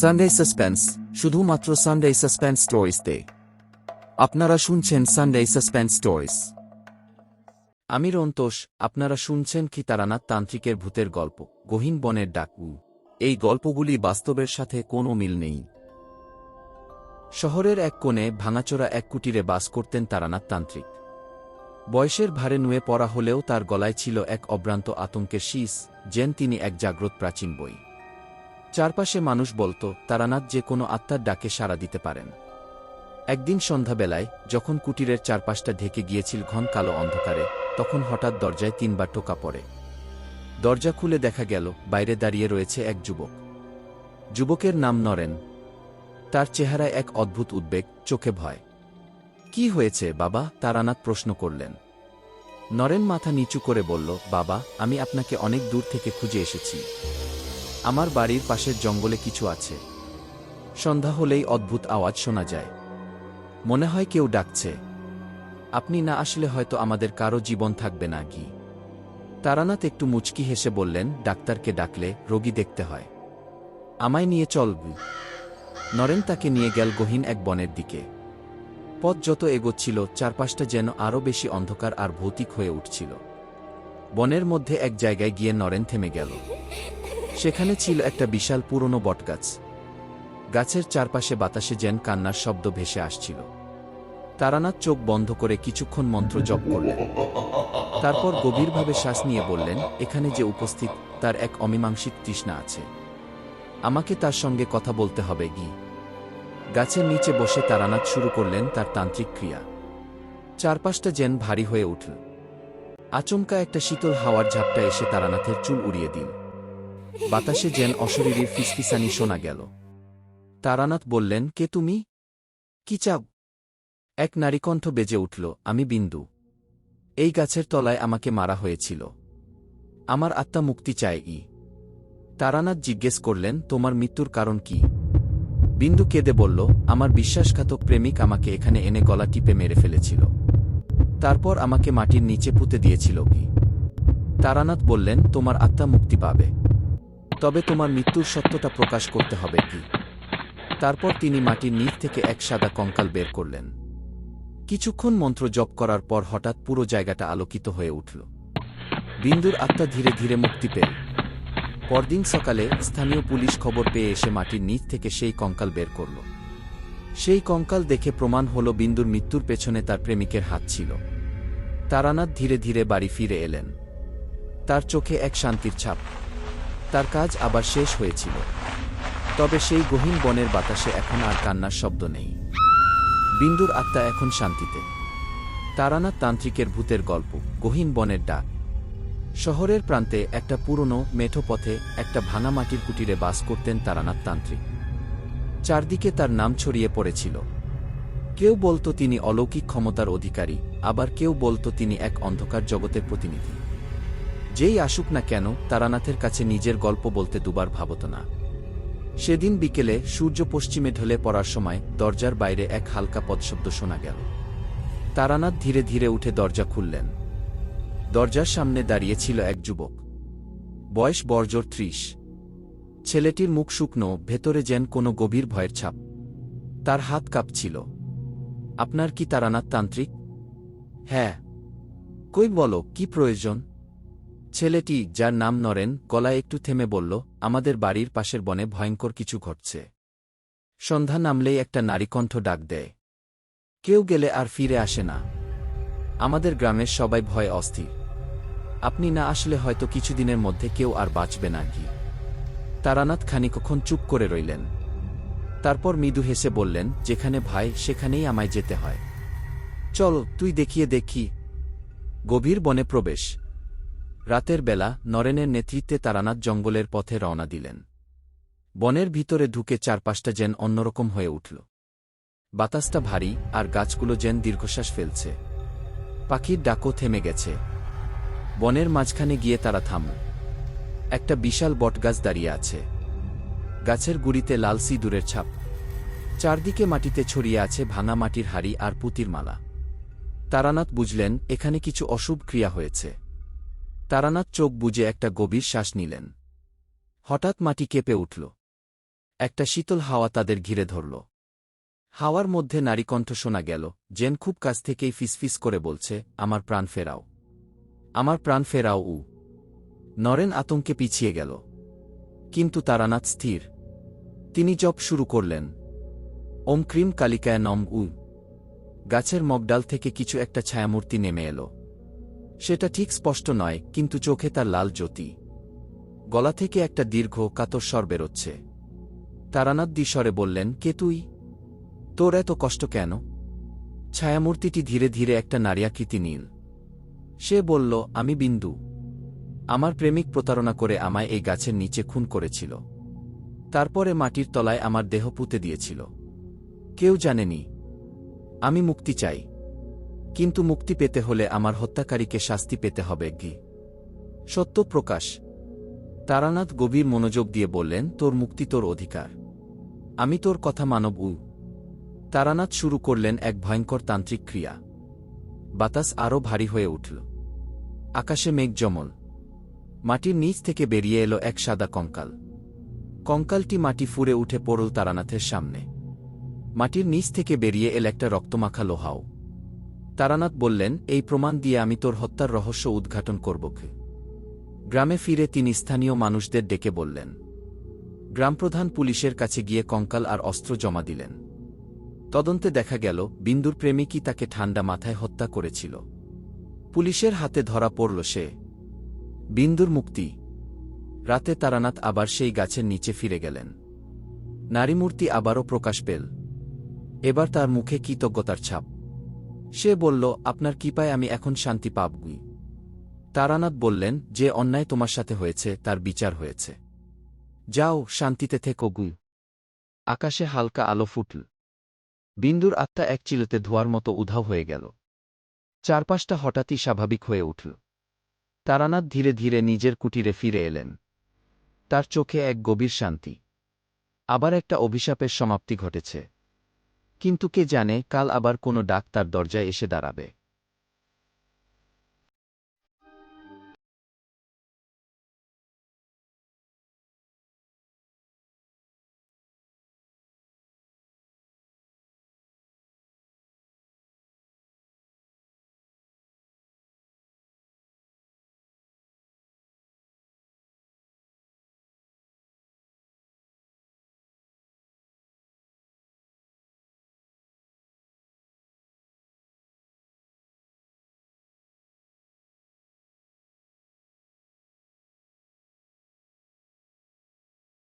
Sunday suspense শুধুমাত্র Sunday suspense স্টোরিজতে আপনারা শুনছেন সানডে সাসপেন্স স্টোরিজ আমি রন্তোষ, আপনারা শুনছেন কি তারানাথ তান্ত্রিকের ভূতের গল্প, গহীন বনের ডাকু এই গল্পগুলি বাস্তবের সাথে কোনো মিল নেই। শহরের এক কোণে ভাঙাচোরা এক কুটিরে বাস করতেন তারানাথ তান্ত্রিক। বয়সের ভারে নুয়ে পড়া হলেও তার গলায় ছিল এক অভ্রান্ত আতঙ্কের শীষ, যেন তিনি এক জাগ্রত প্রাচীন বই। চারপাশে মানুষ বলতো, তারানাথ যে কোনো আত্মার ডাকে সাড়া দিতে পারেন। একদিন সন্ধ্যাবেলায়, যখন কুটিরের চারপাশটা ঢেকে গিয়েছিল ঘন কালো অন্ধকারে, তখন হঠাৎ দরজায় তিনবার টোকা পড়ে। দরজা খুলে দেখা গেল, বাইরে দাঁড়িয়ে রয়েছে এক যুবক। যুবকের নাম নরেন। তার চেহারায় এক অদ্ভুত উদ্বেগ, চোখে ভয়। কি হয়েছে, বাবা? তারানাথ প্রশ্ন করলেন। নরেন মাথা নিচু করে বলল, বাবা, আমি আপনাকে অনেক দূর থেকে খুঁজে এসেছি। আমার বাড়ির পাশের জঙ্গলে কিছু আছে। সন্ধ্যা হলেই অদ্ভুত আওয়াজ শোনা যায়। মনে হয় কেউ ডাকছে। আপনি না আসলে হয়তো আমাদের কারও জীবন থাকবে না কি তারানাথ একটু মুচকি হেসে বললেন, ডাক্তারকে ডাকলে রোগী দেখতে হয়। আমায় নিয়ে চল নরেন তাকে নিয়ে গেল গহীন এক বনের দিকে। পথ যত এগোচ্ছিল, চারপাশটা যেন আরও বেশি অন্ধকার আর ভৌতিক হয়ে উঠছিল। বনের মধ্যে এক জায়গায় গিয়ে নরেন থেমে গেল। সেখানে ছিল একটা বিশাল পুরনো বটগাছ। গাছের চারপাশে বাতাসে যেন কান্নার শব্দ ভেসে আসছিল। তারানাথ চোখ বন্ধ করে কিছুক্ষণ মন্ত্র জপ করলেন। তারপর গভীরভাবে শ্বাস নিয়ে বললেন, এখানে যে উপস্থিত, তার এক অমীমাংসিক তৃষ্ণা আছে। আমাকে তার সঙ্গে কথা বলতে হবে, গি। গাছের নিচে বসে তারানাথ শুরু করলেন তার তান্ত্রিক ক্রিয়া। চারপাশটা যেন ভারী হয়ে উঠল। আচমকা একটা শীতল হাওয়ার ঝাপটা এসে তারানাথের চুল উড়িয়ে দিল। বাতাসে যেন অশরীরীর ফিসফিসানি শোনা গেল। তারানাথ বললেন, কে তুমি? কি চাও? এক নারীকণ্ঠ বেজে উঠল, আমি বিন্দু। এই গাছের তলায় আমাকে মারা হয়েছিল। আমার আত্মা মুক্তি চায় ই। তারানাথ জিজ্ঞেস করলেন, তোমার মৃত্যুর কারণ কি? বিন্দু কেঁদে বলল, আমার বিশ্বাসঘাতক প্রেমিক আমাকে এখানে এনে গলা টিপে মেরে ফেলেছিল। তারপর আমাকে মাটির নিচে পুঁতে দিয়েছিল কি? তারানাথ বললেন, তোমার আত্মা মুক্তি পাবে। তবে তোমার মৃত্যুর সত্যটা প্রকাশ করতে হবে কি? তারপর তিনি মাটির নিচ থেকে এক সাদা কঙ্কাল বের করলেন। কিছুক্ষণ মন্ত্র জপ করার পর হঠাৎ পুরো জায়গাটা আলোকিত হয়ে উঠল। বিন্দুর আত্মা ধীরে ধীরে মুক্তি পেল। পরদিন সকালে স্থানীয় পুলিশ খবর পেয়ে এসে মাটির নিচ থেকে সেই কঙ্কাল বের করল। সেই কঙ্কাল দেখে প্রমাণ হল বিন্দুর মৃত্যুর পেছনে তার প্রেমিকের হাত ছিল। তারানাথ ধীরে ধীরে বাড়ি ফিরে এলেন। তার চোখে এক শান্তির ছাপ। তার কাজ আবার শেষ হয়েছিল। তবে সেই গহীন বনের বাতাসে এখন আর কান্নার শব্দ নেই। বিন্দুর আত্মা এখন শান্তিতে। তারানাথ তান্ত্রিকের ভূতের গল্প, গহীন বনের ডাক। শহরের প্রান্তে একটা পুরনো মেঠো পথে একটা ভাঙা মাটির কুটিরে বাস করতেন তারানাথ তান্ত্রিক। চারদিকে তার নাম ছড়িয়ে পড়েছিল। কেউ বলতো তিনি অলৌকিক ক্ষমতার অধিকারী, আবার কেউ বলতো তিনি এক অন্ধকার জগতের প্রতিনিধি। যেই আসুক না কেন, তারানাথের কাছে নিজের গল্প বলতে দুবার ভাবত না। সেদিন বিকেলে সূর্য পশ্চিমে ঢলে পড়ার সময় দরজার বাইরে এক হালকা পদশব্দ শোনা গেল। তারানাথ ধীরে ধীরে উঠে দরজা খুললেন। দরজার সামনে দাঁড়িয়েছিল এক যুবক। বয়স বর্জর ত্রিশ। ছেলেটির মুখ শুকনো, ভেতরে যেন কোনো গভীর ভয়ের ছাপ। তার হাত কাঁপছিল। আপনার কি তারানাথ তান্ত্রিক? হ্যাঁ। কই বলো, কি প্রয়োজন? ছেলেটি, যার নাম নরেন, গলায় একটু থেমে বলল, আমাদের বাড়ির পাশের বনে ভয়ঙ্কর কিছু ঘটছে। সন্ধ্যা নামলেই একটা নারীকণ্ঠ ডাক দেয়। কেউ গেলে আর ফিরে আসে না। আমাদের গ্রামের সবাই ভয় অস্থির। আপনি না আসলে হয়তো কিছুদিনের মধ্যে কেউ আর বাঁচবে না কি তারানাথ খানিকক্ষণ চুপ করে রইলেন। তারপর মৃদু হেসে বললেন, যেখানে ভাই, সেখানেই আমায় যেতে হয়। চল, তুই দেখিয়ে দেখি। গভীর বনে প্রবেশ। রাতের বেলা নরেনের নেতৃত্বে তারানাথ জঙ্গলের পথে রওনা দিলেন। বনের ভিতরে ঢুকে চারপাশটা যেন অন্যরকম হয়ে উঠল। বাতাসটা ভারী আর গাছগুলো যেন দীর্ঘশ্বাস ফেলছে। পাখির ডাকও থেমে গেছে। বনের মাঝখানে গিয়ে তারা থাম একটা বিশাল বটগাছ দাঁড়িয়ে আছে। গাছের গুড়িতে লাল সিঁদুরের ছাপ। চারদিকে মাটিতে ছড়িয়ে আছে ভাঙা মাটির হাড়ি আর পুতির মালা। তারানাথ বুঝলেন, এখানে কিছু অশুভ ক্রিয়া হয়েছে। তারানাথ চোখ বুজে একটা গভীর শ্বাস নিলেন। হঠাৎ মাটি কেঁপে উঠল। একটা শীতল হাওয়া তাদের ঘিরে ধরল। হাওয়ার মধ্যে নারীকণ্ঠ শোনা গেল, জেন খুব কাছ থেকেই ফিসফিস করে বলছে, আমার প্রাণ ফেরাও আমার প্রাণ ফেরাও উ। নরেন আতঙ্কে পিছিয়ে গেল। কিন্তু তারানাথ স্থির। তিনি জপ শুরু করলেন। ওম ক্রিম কালিকায় নম উ। গাছের মগডাল থেকে কিছু একটা ছায়ামূর্তি নেমে এলো। সেটা ঠিক স্পষ্ট নয়, কিন্তু চোখে তার লাল জ্যোতি। গলা থেকে একটা দীর্ঘ কাতর স্বর বেরোচ্ছে। তারানাথ দিস্বরে বললেন, কে তুই? তোর এত কষ্ট কেন? ছায়ামূর্তিটি ধীরে ধীরে একটা নারীয়াকৃতি নীল। সে বলল, আমি বিন্দু। আমার প্রেমিক প্রতারণা করে আমায় এই গাছের নিচে খুন করেছিল। তারপরে মাটির তলায় আমার দেহ পুঁতে দিয়েছিল। কেউ জানেনি, আমি মুক্তি চাই। কিন্তু মুক্তি পেতে হলে আমার হত্যাকারীকে শাস্তি পেতে হবে, গি। সত্য প্রকাশ। তারানাথ গভীর মনোযোগ দিয়ে বললেন, তোর মুক্তি তোর অধিকার। আমি তোর কথা মানব, উ। তারানাথ শুরু করলেন এক ভয়ঙ্কর তান্ত্রিক ক্রিয়া। বাতাস আরও ভারী হয়ে উঠল। আকাশে মেঘ জমল মাটির নিচ থেকে বেরিয়ে এলো এক সাদা কঙ্কাল। কঙ্কালটি মাটি ফুরে উঠে পড়ল তারানাথের সামনে। মাটির নিচ থেকে বেরিয়ে এল একটা রক্তমাখা লোহাও। তারানাথ বললেন, এই প্রমাণ দিয়ে আমি তোর হত্যার রহস্য উদ্ঘাটন করব কি? গ্রামে ফিরে তিনি স্থানীয় মানুষদের ডেকে বললেন। গ্রামপ্রধান পুলিশের কাছে গিয়ে কঙ্কাল আর অস্ত্র জমা দিলেন। তদন্তে দেখা গেল, বিন্দুর প্রেমিকই তাকে ঠান্ডা মাথায় হত্যা করেছিল। পুলিশের হাতে ধরা পড়ল সে। বিন্দুর মুক্তি। রাতে তারানাথ আবার সেই গাছের নিচে ফিরে গেলেন। নারীমূর্তি আবারও প্রকাশ পেল। এবার তার মুখে কৃতজ্ঞতার ছাপ। সে বলল, আপনার কৃপায় আমি এখন শান্তি পাবগুই তারানাথ বললেন, যে অন্যায় তোমার সাথে হয়েছে, তার বিচার হয়েছে। যাও, শান্তিতে থেকো গুই আকাশে হালকা আলো ফুটল। বিন্দুর আত্মা এক চিলতে ধোয়ার মতো উধাও হয়ে গেল। চারপাশটা হঠাৎই স্বাভাবিক হয়ে উঠল। তারানাথ ধীরে ধীরে নিজের কুটিরে ফিরে এলেন। তার চোখে এক গভীর শান্তি। আবার একটা অভিশাপের সমাপ্তি ঘটেছে। কিন্তু কে জানে কাল আবার কোনো ডাক তার দরজায় এসে দাঁড়াবে।